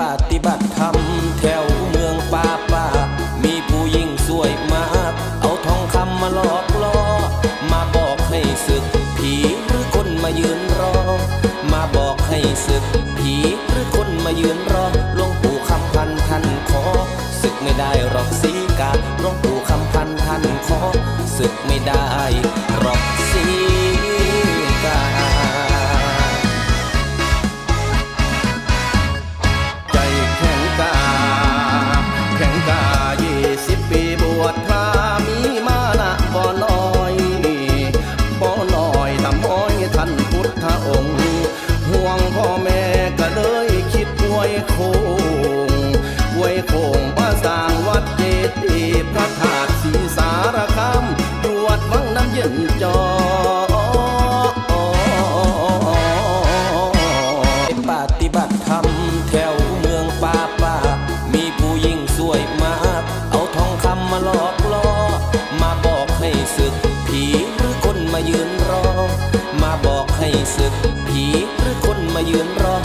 ปฏิบัติธรรมแถวเมืองป่าป่า มีผู้หญิงสวยมาก เอาทองคำมาหลอกล่อ มาบอกให้ศึก ผีหรือคนมายืนรอ มาบอกให้ศึกผี วยโคงอวยโคงพระสร้างวัดเจดีย์พระธาตุศรีสารคามตรวจวังน้ำเย็นจอปฏิบัติธรรมแถวเมืองป่าป่า มีผู้หญิงสวยมาก เอาทองคำมาหลอกล่อ มาบอกให้ศึกผีหรือคนมายืนรอ มาบอกให้ศึกผีหรือคนมายืนรอ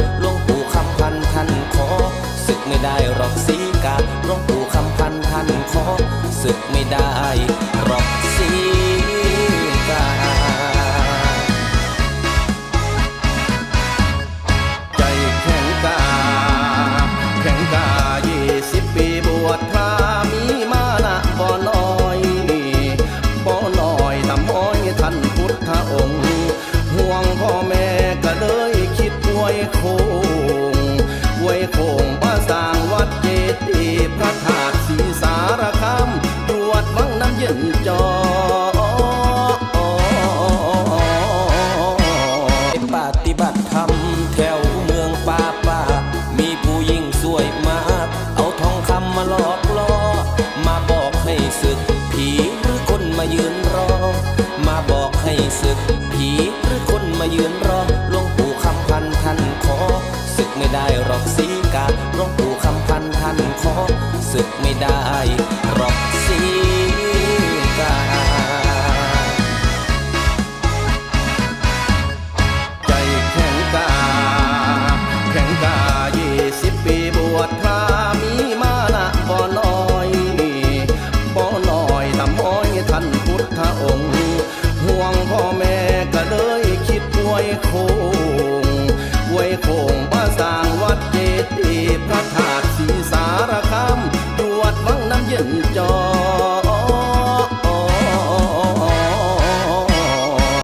ไม่ได้หรอกสีกาหลวงปู่คำพันท่านขอศึกไม่ได้หรอกสีกาใจแข็งกา แข็งกายี่สิบปีบวชพระมีมานะบ่น้อยบ่น้อยทำอ้อยท่านพุทธองค์ ห่วงพ่อแม่ก็เลยคิดอวยโคงอวยโคง ผีหรือคนมายืนรอหลวงปู่คำพันธ์ท่านขอศึกไม่ได้หรอกสีกาหลวงปู่คำพันธ์ท่านขอศึกไม่ได้หรอก ไวยโคงไวยโคงมาสร้างวัดเจดีย์พระธาตุศีสารคามตรวจวังน้ำเย็นจอ